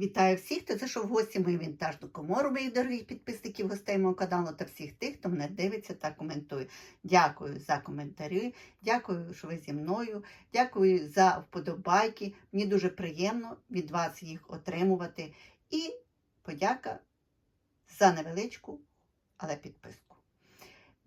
Вітаю всіх, хто зайшов в гості мою вінтажну комору, моїх дорогих підписників, гостей мого каналу та всіх тих, хто мене дивиться та коментує. Дякую за коментарі, дякую, що ви зі мною, дякую за вподобайки. Мені дуже приємно від вас їх отримувати. І подяка за невеличку, але підписку.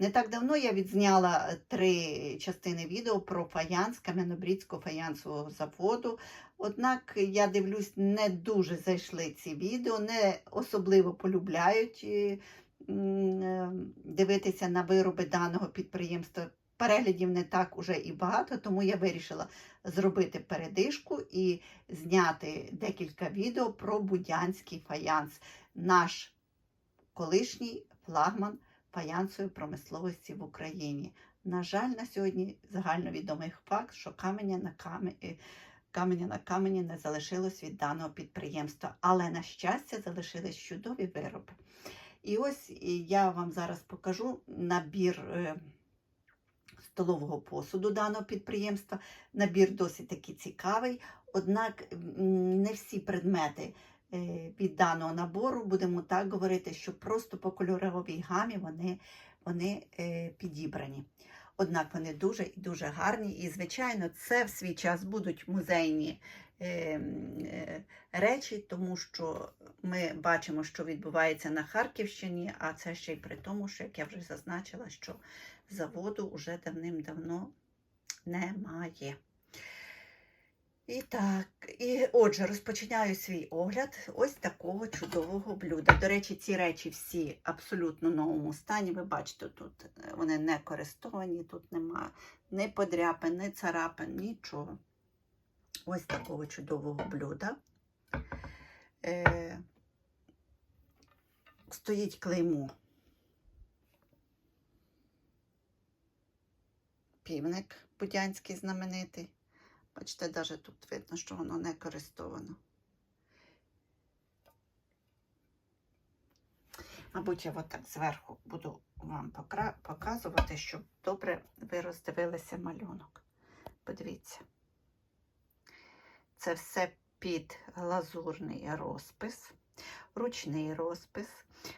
Не так давно я відзняла три частини відео про фаянс Кам'янобрідського фаянсового заводу. Однак я дивлюсь, не дуже зайшли ці відео, не особливо полюбляють е, е, дивитися на вироби даного підприємства. Переглядів не так уже і багато, тому я вирішила зробити передишку і зняти декілька відео про будянський фаянс, наш колишній флагман фаянсової промисловості в Україні. На жаль, на сьогодні загальновідомий факт, що каменя на камені, каменя на камені не залишилось від даного підприємства, але, на щастя, залишились чудові вироби. І ось я вам зараз покажу набір е, столового посуду даного підприємства. Набір досить таки цікавий, однак не всі предмети е, від даного набору, будемо так говорити, що просто по кольоровій гамі вони, вони е, підібрані. Однак вони дуже і дуже гарні. І, звичайно, це в свій час будуть музейні е, е, речі, тому що ми бачимо, що відбувається на Харківщині, а це ще й при тому, що, як я вже зазначила, що заводу вже давним-давно немає. І так, і отже, розпочинаю свій огляд ось такого чудового блюда. До речі, ці речі всі абсолютно новому стані. Ви бачите, тут е, вони не користовані, тут немає ні подряпин, ні царапин, нічого. Ось такого чудового блюда. Е, стоїть клеймо. Півник будянський знаменитий. Бачите, навіть тут видно, що воно не користовано. Мабуть, я отак зверху буду вам показувати, щоб добре ви роздивилися малюнок. Подивіться. Це все під глазурний розпис, ручний розпис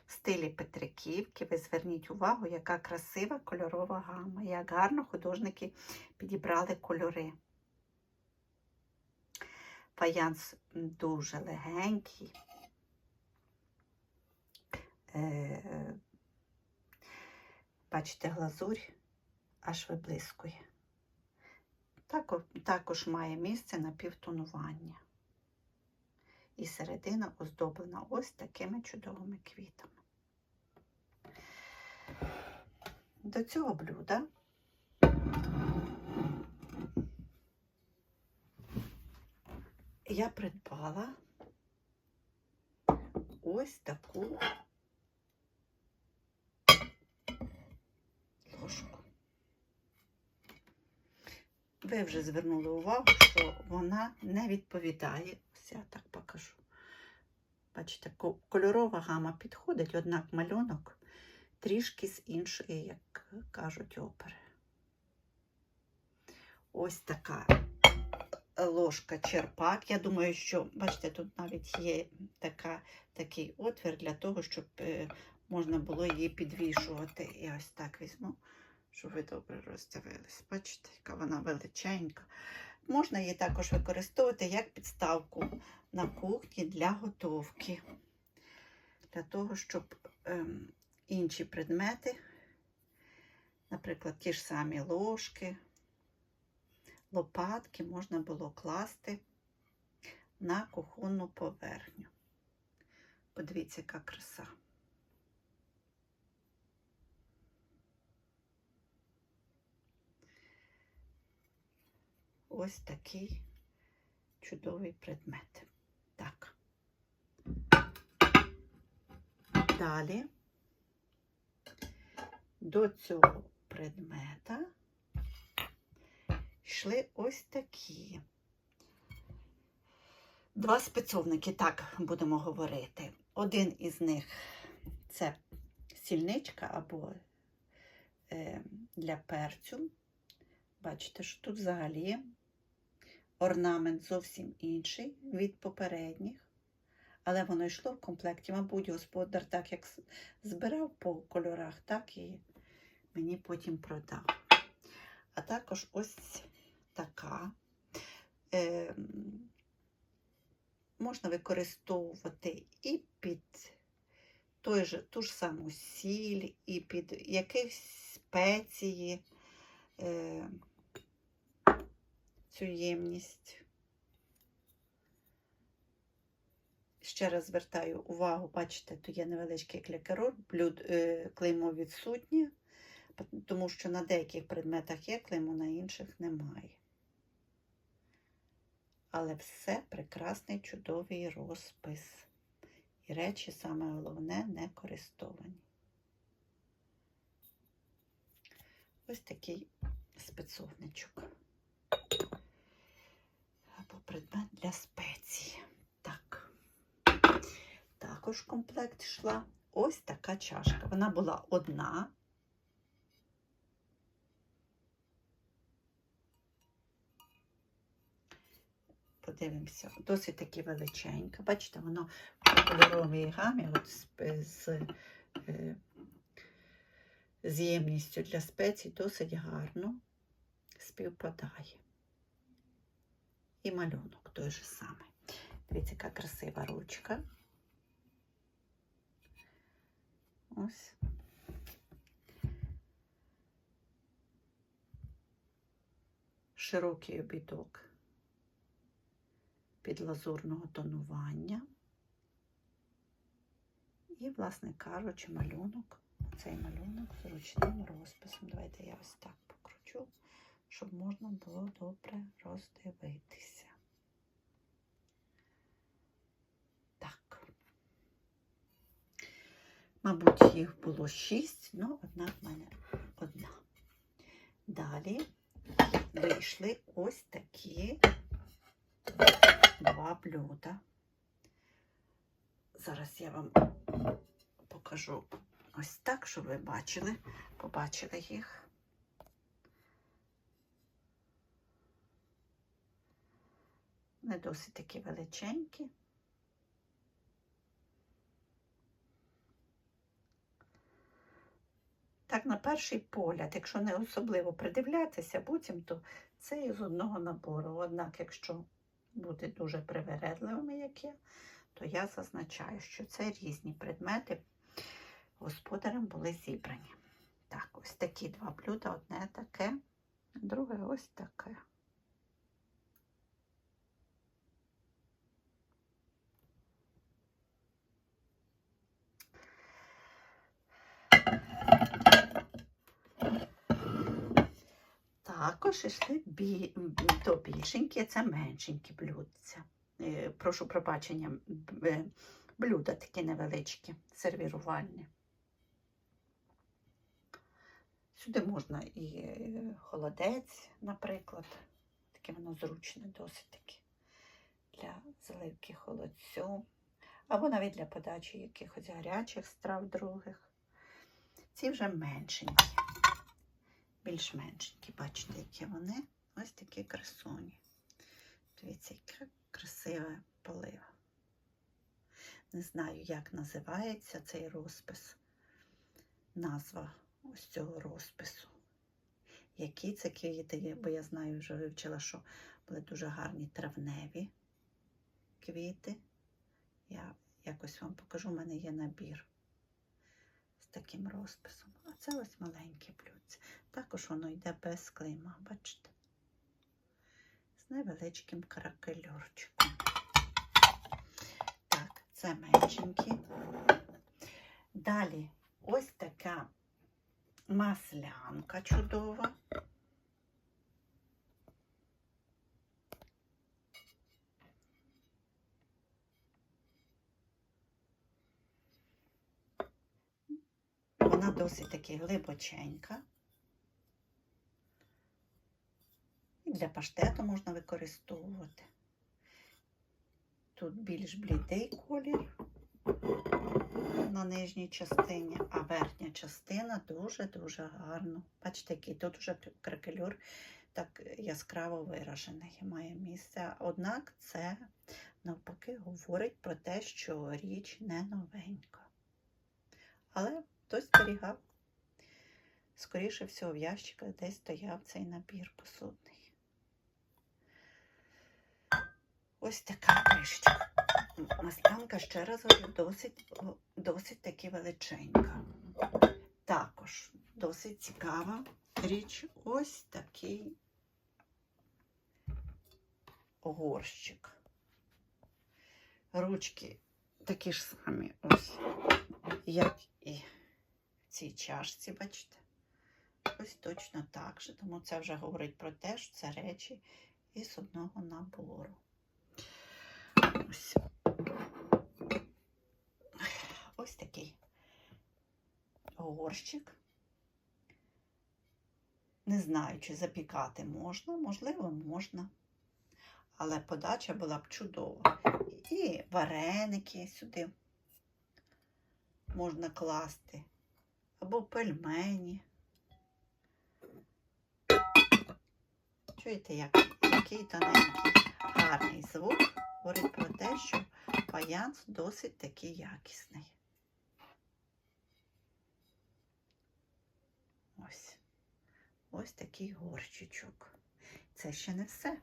в стилі Петриківки. Ви зверніть увагу, яка красива кольорова гама, як гарно художники підібрали кольори. Фаянс дуже легенький. Е, Бачите, глазурь аж виблискує. Також, також має місце на півтонування. І середина оздоблена ось такими чудовими квітами. До цього блюда я придбала ось таку ложку. Ви вже звернули увагу, що вона не відповідає. Ось я так покажу. Бачите, кольорова гама підходить, однак малюнок трішки з іншої, як кажуть, опери. Ось така ложка черпак. Я думаю, що, бачите, тут навіть є така, такий отвір для того, щоб е, можна було її підвішувати. Я ось так візьму, щоб ви добре роздивились. Бачите, яка вона величенька. Можна її також використовувати як підставку на кухні для готовки. Для того, щоб ем, інші предмети, наприклад, ті ж самі ложки, лопатки можна було класти на кухонну поверхню. Подивіться, яка краса. Ось такий чудовий предмет. Так. Далі до цього предмета йшли ось такі. Два спецовники, так будемо говорити. Один із них це сільничка або е, для перцю. Бачите, що тут взагалі орнамент зовсім інший від попередніх. Але воно йшло в комплекті. Мабуть, господар так як збирав по кольорах, так і мені потім продав. А також ось така. Е, можна використовувати і під той же, ту ж саму сіль, і під якісь спеції, е, цю ємність. Ще раз звертаю увагу, бачите, тут є невеличкий клякерор, блюд, е, клеймо відсутнє, тому що на деяких предметах є клеймо, на інших немає. Але все прекрасний, чудовий розпис. І речі, саме головне, не користовані. Ось такий спецовничок. Або предмет для спеції. Так. Також комплект йшла ось така чашка. Вона була одна. Подивимося, досить таки величенька. Бачите, воно в кольоровій гамі от з, з, е, з ємністю для спецій досить гарно співпадає. І малюнок той же самий. Дивіться, яка красива ручка. Ось. Широкий обідок під лазурного тонування. І, власне кажучи, малюнок, цей малюнок з ручним розписом. Давайте я ось так покручу, щоб можна було добре роздивитися. Так. Мабуть, їх було шість, але одна в мене одна. Далі вийшли ось такі два блюда. Зараз я вам покажу ось так, щоб ви бачили, побачили їх. Не досить такі величенькі. Так, на перший погляд, якщо не особливо придивлятися, потім то це із одного набору. Однак, якщо бути дуже привередливими, як я, то я зазначаю, що це різні предмети господарем були зібрані. Так, ось такі два блюда, одне таке, друге ось таке. Також йшли бі... то більшенькі, це меншенькі блюдця. Е, Прошу пробачення, е, блюда такі невеличкі, сервірувальні. Сюди можна і е, холодець, наприклад. Таке воно зручне, досить таки для заливки холодцю. Або навіть для подачі якихось гарячих страв других. Ці вже меншенькі більш меншенькі. Бачите, які вони. Ось такі красуні. Дивіться, яка красива полива. Не знаю, як називається цей розпис. Назва ось цього розпису. Які це квіти є, бо я знаю, вже вивчила, що були дуже гарні травневі квіти. Я якось вам покажу, у мене є набір таким розписом. А це ось маленьке блюдце. Також воно йде без клейма, бачите? З невеличким каракельорчиком. Так, це меншенькі. Далі ось така маслянка чудова. Вона досить таки глибоченька. І для паштету можна використовувати. Тут більш блідий колір на нижній частині, а верхня частина дуже-дуже гарно. Бачите, який тут вже кракелюр так яскраво виражений має місце. Однак це навпаки говорить про те, що річ не новенька. Але хтось зберігав. Скоріше всього, в ящиках десь стояв цей набір посудний. Ось така кришечка. Маслянка, ще раз говорю, досить, досить таки величенька. Також досить цікава річ ось такий горщик. Ручки такі ж самі, ось, як і цій чашці, бачите? Ось точно так же. Тому це вже говорить про те, що це речі із одного набору. Ось. Ось такий горщик. Не знаю, чи запікати можна, можливо, можна. Але подача була б чудова. І вареники сюди можна класти. Або пельмені. Чуєте, як, який тоненький гарний звук говорить про те, що фаянс досить такий якісний. Ось. Ось такий горщичок. Це ще не все.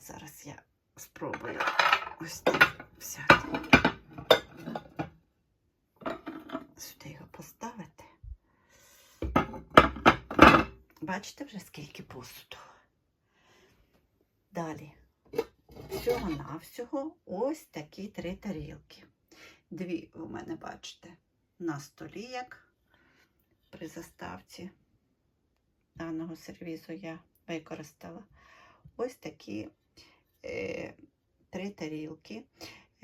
Зараз я спробую ось так взяти. Бачите вже скільки посуду. Далі. Всього-навсього ось такі три тарілки. Дві у мене, бачите, на столі, як при заставці даного сервізу я використала. Ось такі е, три тарілки.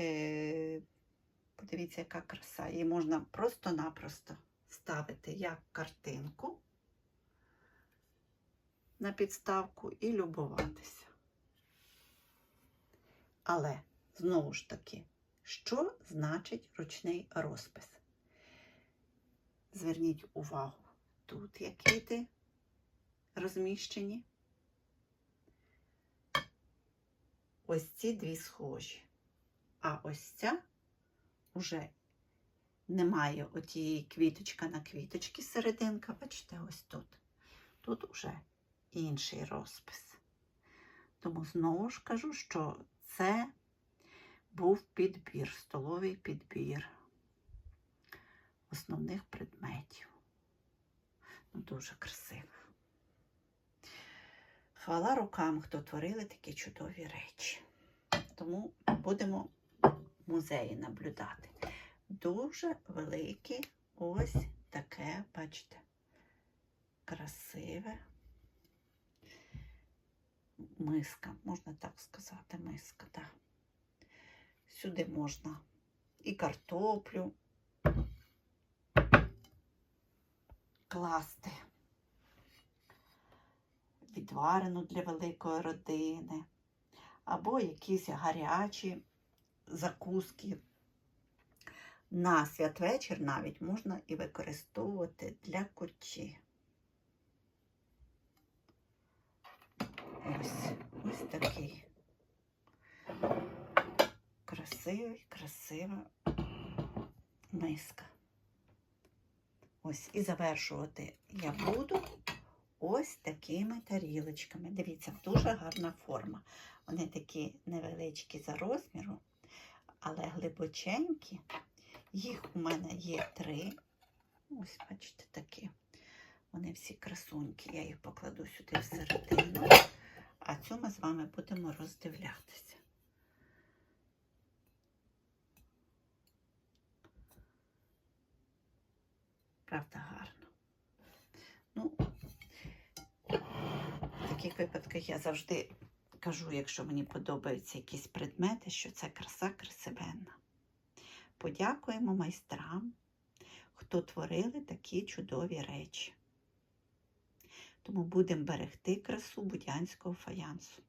Е, подивіться, яка краса. Її можна просто-напросто ставити як картинку на підставку і любуватися. Але, знову ж таки, що значить ручний розпис? Зверніть увагу, тут як квіти розміщені. Ось ці дві схожі. А ось ця вже немає отієї квіточка на квіточки серединка, бачите, ось тут. Тут уже інший розпис. Тому знову ж кажу, що це був підбір, столовий підбір основних предметів. Ну, дуже красиво. Хвала рукам, хто творили такі чудові речі. Тому будемо музеї наблюдати. Дуже велике ось таке, бачите, красиве миска, можна так сказати, миска, так. Сюди можна і картоплю класти, відварену для великої родини, або якісь гарячі закуски. На святвечір навіть можна і використовувати для кучі. Ось, ось такий красивий, красива миска. Ось, і завершувати я буду ось такими тарілочками. Дивіться, дуже гарна форма. Вони такі невеличкі за розміром, але глибоченькі. Їх у мене є три. Ось, бачите, такі. Вони всі красунькі. Я їх покладу сюди всередину. А цю ми з вами будемо роздивлятися. Правда, гарно. Ну, в таких випадках я завжди кажу, якщо мені подобаються якісь предмети, що це краса красивенна. Подякуємо майстрам, хто творили такі чудові речі. Тому будемо берегти красу будянського фаянсу.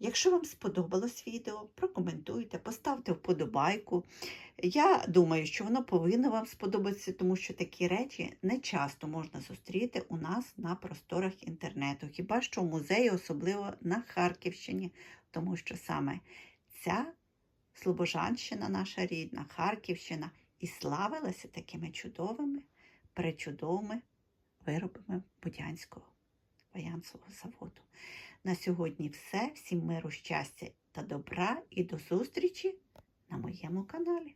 Якщо вам сподобалось відео, прокоментуйте, поставте вподобайку. Я думаю, що воно повинно вам сподобатися, тому що такі речі не часто можна зустріти у нас на просторах інтернету. Хіба що в музеї, особливо на Харківщині, тому що саме ця Слобожанщина, наша рідна, Харківщина, і славилася такими чудовими, пречудовими виробами Будянського фаянсового заводу. На сьогодні все. Всім миру, щастя та добра і до зустрічі на моєму каналі.